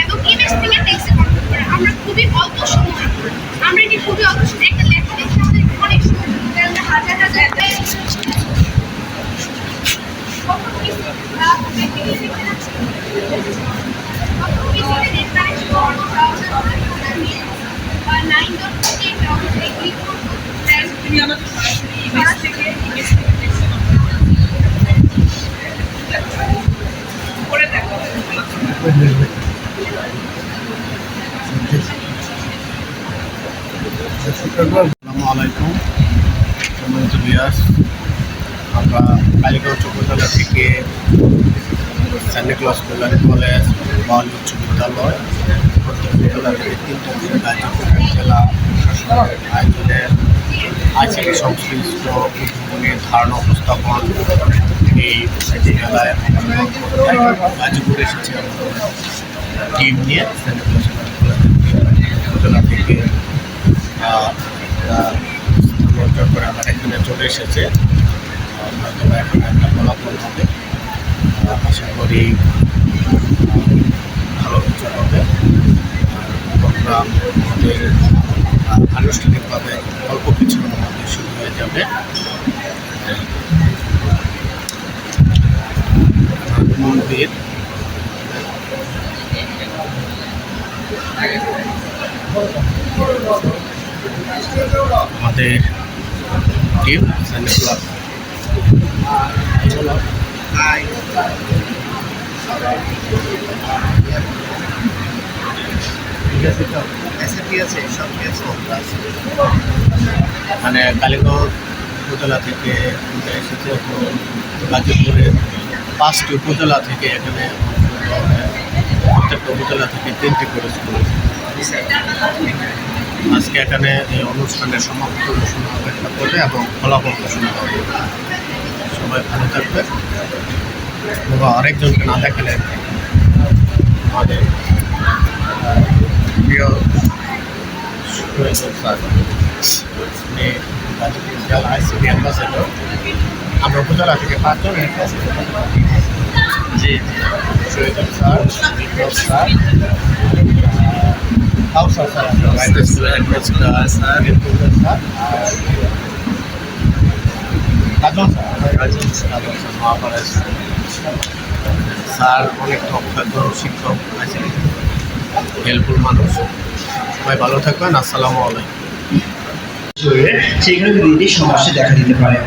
এবং ইমেজ থেকে টেক্সটে কনভার্ট করা। আমরা খুবই অল্প সময় আমরা এটি খুবই অল্প সময় একটা লেখা লিখতে আমাদের অনেক সময় আমরা হাজার হাজার Thank you. আসসালামু আলাইকুম বিয়াস আমরা কালীগঞ্জ উপজেলা থেকে স্যান্ডে ক্লাস কল্যাণী কলেজ বাল উচ্চ বিদ্যালয় তিনটা জেলা আয়োজনে আইসিটি সংশ্লিষ্ট উদ্ভাবনের ধারণা উপস্থাপন এই জেলায় গাজীপুরে এসেছে। টিম নিয়ে উপজেলা থেকে করে আমার এখানে চলে এসেছে এখন একটা ফলাফল হবে আশা করি ভালো কিছু হবে প্রোগ্রাম আমাদের আনুষ্ঠানিকভাবে অল্প কিছু মধ্যে শুরু হয়ে যাবে মন্দির আমাদের টিম সানি ক্লাব মানে কালীগঞ্জ উপজেলা থেকে এসেছে তো গাজীপুরের পাঁচটি উপজেলা থেকে এখানে প্রত্যেকটা উপজেলা থেকে তিনটি করে স্কুল আজকে এখানে এই অনুষ্ঠানের সমাপ্ত ঘোষণা হবে করে এবং ফলাফল ঘোষণা হবে সবাই ভালো থাকবে। এবং আরেকজনকে না দেখালে আমাদের প্রিয় স্যার আমরা উপজেলা থেকে পাঁচজন G Suresh sir sir Kausar sir Kajal sir Kajal sir অনেক অভিজ্ঞ শিক্ষক, আছেন। হেল্পফুল মানুষ। সবাই ভালো থাকবেন, আসসালামু আলাইকুম। সেখানে সমস্যা দেখা দিতে পারে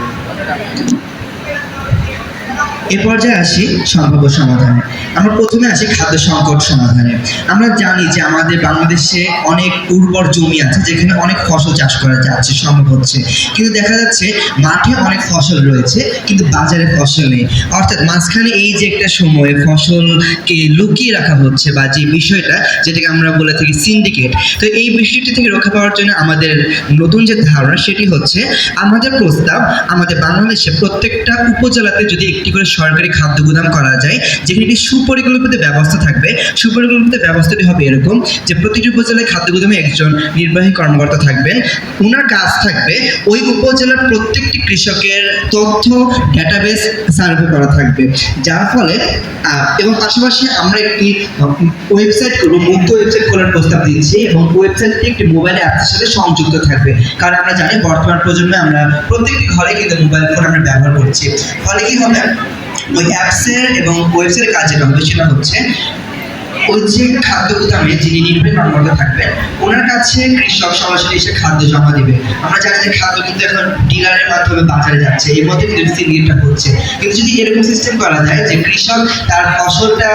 এ পর্যায়ে আসি সম্ভাব্য সমাধানে। আমরা প্রথমে আসি খাদ্য সংকট সমাধানে। আমরা জানি যে আমাদের বাংলাদেশে অনেক উর্বর জমি আছে যেখানে অনেক ফসল চাষ করা যাচ্ছে, সম্ভব হচ্ছে। কিন্তু দেখা যাচ্ছে মাঠে অনেক ফসল রয়েছে, কিন্তু বাজারে ফসল নেই। অর্থাৎ মাঝখানে এই যে একটা সময়ে ফসলকে লুকিয়ে রাখা হচ্ছে বা যে বিষয়টা যেটাকে আমরা বলে থাকি সিন্ডিকেট তো এই বিষয়টি থেকে রক্ষা পাওয়ার জন্য আমাদের নতুন যে ধারণা সেটি হচ্ছে, আমাদের প্রস্তাব আমাদের বাংলাদেশে প্রত্যেকটা উপজেলাতে যদি একটি করে সরকারি খাদ্য গুদাম করা যায়, যেখানে একটি সুপরিকল্পিত ব্যবস্থা থাকবে। সুপরিকল্পিত ব্যবস্থাটি হবে এরকম যে প্রতিটি উপজেলায় খাদ্য গুদামে একজন নির্বাহী কর্মকর্তা থাকবেন। ওনার কাজ থাকবে ওই উপজেলার প্রত্যেকটি কৃষকের তথ্য ডেটাবেস সার্ভে করা থাকবে। যার ফলে এবং পাশাপাশি আমরা একটি ওয়েবসাইট করব মুক্ত ওয়েবসাইট খোলার প্রস্তাব দিচ্ছি এবং ওয়েবসাইটটি একটি মোবাইল অ্যাপের সাথে সংযুক্ত থাকবে। কারণ আমরা জানি বর্তমান প্রজন্মে আমরা প্রত্যেকটি ঘরে কিন্তু মোবাইল ফোন আমরা ব্যবহার করছি। ফলে কি হবে? ওই অ্যাপসের এবং ওয়েবসের কাজ যেটা হবে সেটা হচ্ছে ওই যে খাদ্য গুদামে যিনি নির্বাহী কর্মকর্তা থাকবেন ওনার কাছে কৃষক সরাসরি এসে খাদ্য জমা দিবে। আমরা জানি যে খাদ্য কিন্তু এখন ডিলারের মাধ্যমে বাজারে যাচ্ছে, এর মধ্যে কিন্তু সিন্ডিকেটটা হচ্ছে। কিন্তু যদি এরকম সিস্টেম করা যায় যে কৃষক তার ফসলটা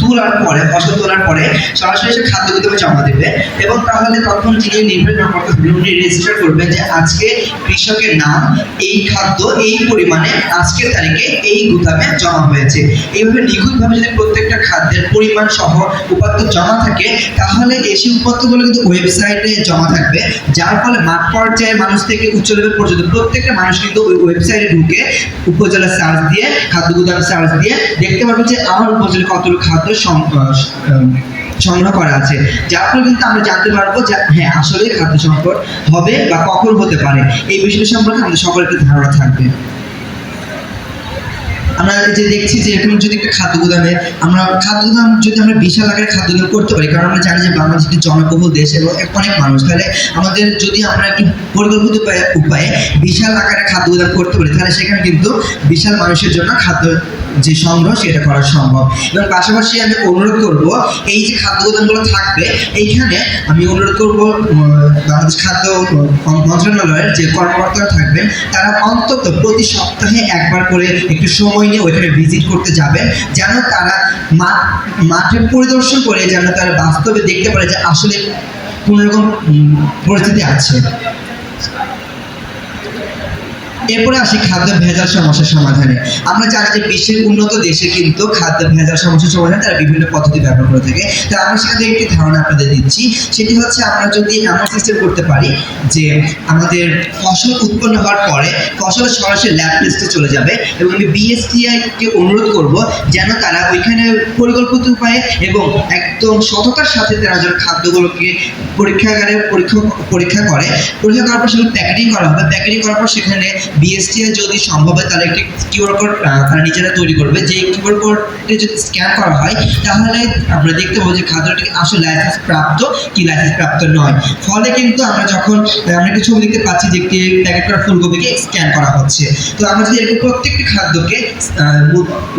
তোলার পরে, ফসল তোলার পরে সরাসরি এসে খাদ্য গুদামে জমা দেবে এবং তাহলে তখন যিনি নির্বাহী কর্মকর্তা থাকবেন উনি রেজিস্টার করবেন যে আজকে কৃষকের নাম, এই খাদ্য, এই পরিমাণে আজকের তারিখে এই গুদামে জমা হয়েছে। এইভাবে নিখুঁতভাবে যদি প্রত্যেকটা খাদ্যের পরিমাণ সহ উপাত্ত জমা থাকে, তাহলে এই সেই উপাত্তগুলো কিন্তু ওয়েবসাইটে জমা থাকবে। যার ফলে মাঠ পর্যায়ে মানুষ থেকে উচ্চ লেভেল পর্যন্ত প্রত্যেকটা মানুষ কিন্তু ওই ওয়েবসাইটে ঢুকে উপজেলা সার্চ দিয়ে, খাদ্য গুদাম সার্চ দিয়ে দেখতে পারবে যে আমার উপজেলা কতটুকু খাদ্য সংগ্রহ করা আছে। যার ফলে কিন্তু আমরা জানতে পারব যে হ্যাঁ আসলে খাদ্য সংকট হবে বা কখন হতে পারে। এই বিষয়টা সম্পর্কে আমাদের সকলের ধারণা থাকবে। আমরা যে দেখছি যে এখন যদি একটা খাদ্য গুদামে আমরা, খাদ্য গুদাম যদি আমরা বিশাল আকারে খাদ্য গুদাম করতে পারি, কারণ আমরা জানি যে বাংলাদেশ একটি জনবহুল দেশ এবং অনেক মানুষ, তাহলে আমাদের যদি আমরা একটি পরিকল্পিত উপায়ে বিশাল আকারে খাদ্য গুদাম করতে পারি, তাহলে সেখানে কিন্তু বিশাল মানুষের জন্য খাদ্য যে সংগ্রহ সেটা করা সম্ভব। এবং পাশাপাশি আমি অনুরোধ করব, এই যে খাদ্য গুদামগুলো থাকবে, এইখানে আমি অনুরোধ করব বাংলাদেশ খাদ্য মন্ত্রণালয়ের যে কর্মকর্তারা থাকবেন, তারা অন্তত প্রতি সপ্তাহে একবার করে একটু সময় নিয়ে ওইখানে ভিজিট করতে যাবেন, যেন তারা মাঠ পরিদর্শন করে যেন তারা বাস্তবে দেখতে পারে যে আসলে কোন রকম পরিস্থিতি আছে। এরপরে আসি খাদ্য ভেজাল সমস্যার সমাধানে। আমরা জানি যে বিশ্বের উন্নত দেশে কিন্তু খাদ্য ভেজাল সমস্যার সমাধানে তারা বিভিন্ন পদ্ধতি ব্যবহার করে থাকে। তো আমরা সেখান একটি ধারণা আপনাদের দিচ্ছি। সেটি হচ্ছে আমরা যদি এমন সিস্টেম করতে পারি যে আমাদের ফসল উৎপন্ন হওয়ার পরে ফসল সরাসরি ল্যাব টেস্টে চলে যাবে এবং আমি বিএসটিআই কে অনুরোধ করব যেন তারা ওইখানে পরিকল্পিত উপায়ে এবং একদম সততার সাথে তারা যেন খাদ্যগুলোকে পরীক্ষাগারে পরীক্ষা পরীক্ষা করে। পরীক্ষা করার পর সেগুলো প্যাকেটিং করা হবে। প্যাকেটিং করার পর সেখানে বিএসটিআই যদি সম্ভব হয়, তাহলে একটি কিউআর কোড তারা নিজেরা তৈরি করবে। যে কিউআর কোডটি যদি স্ক্যান করা হয়, তাহলে আমরা দেখতে পাবো যে খাদ্যটি আসলে লাইসেন্স প্রাপ্ত কি লাইসেন্স প্রাপ্ত নয়। ফলে কিন্তু আমরা যখন আমরা একটি ছবি দেখতে পাচ্ছি যে একটি প্যাকেট করা ফুলকপিকে স্ক্যান করা হচ্ছে। তো আমরা যদি এরকম প্রত্যেকটি খাদ্যকে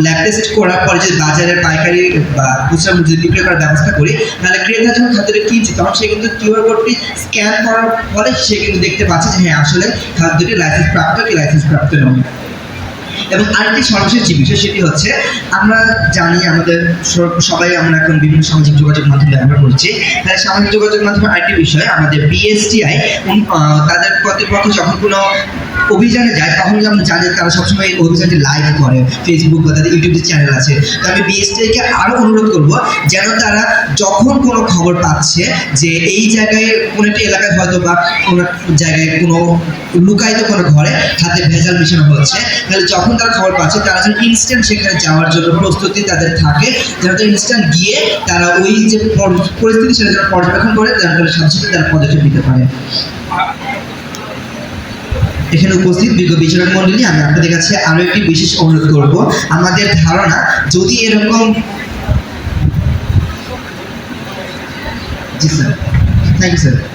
ল্যাব টেস্ট করার পরে যদি বাজারে পাইকারি বা খুচরা মূল্যে বিক্রি করার ব্যবস্থা করি, তাহলে ক্রেতা যখন খাদ্যটি কিনছে, তখন সে কিন্তু কিউআর কোডটি স্ক্যান করার ফলে সে কিন্তু দেখতে পাচ্ছে যে হ্যাঁ আসলে খাদ্যটি লাইসেন্স প্রাপ্ত কি লাইসেন্স প্রাপ্ত নয় এবং আরেকটি সর্বশেষ যে বিষয়, সেটি হচ্ছে, আমরা জানি আমাদের সবাই আমরা এখন বিভিন্ন সামাজিক যোগাযোগ মাধ্যম ব্যবহার করছি। তাই সামাজিক যোগাযোগ মাধ্যমে আরেকটি বিষয়, আমাদের বিএসটিআই তাদের কর্তৃপক্ষ যখন কোনো অভিযানে যায়, তখন যেমন জানি তারা সবসময় এই অভিযানটি লাইভ করে ফেসবুক বা তাদের ইউটিউব চ্যানেল আছে। তো আমি বিএসটিআইকে আরও অনুরোধ করব যেন তারা যখন কোনো খবর পাচ্ছে যে এই জায়গায় কোনো একটি এলাকায় হয়তো বা কোনো জায়গায় কোনো লুকায়িত কোনো ঘরে হাতে ভেজাল মিশানো হচ্ছে, তাহলে যখন তারা খবর পাচ্ছে, তারা যেন ইনস্ট্যান্ট সেখানে যাওয়ার জন্য প্রস্তুতি তাদের থাকে, যেন তারা ইনস্ট্যান্ট গিয়ে তারা ওই যে পরিস্থিতি সেটা যেন পর্যবেক্ষণ করে তারা সাথে সাথে তারা পদক্ষেপ নিতে পারে। এখানে উপস্থিত বিজ্ঞ বিচারক মন্ডলী, আমি আপনাদের কাছে আরও একটি বিশেষ অনুরোধ করব। আমাদের ধারণা, যদি এরকম জি, স্যার। Thank you sir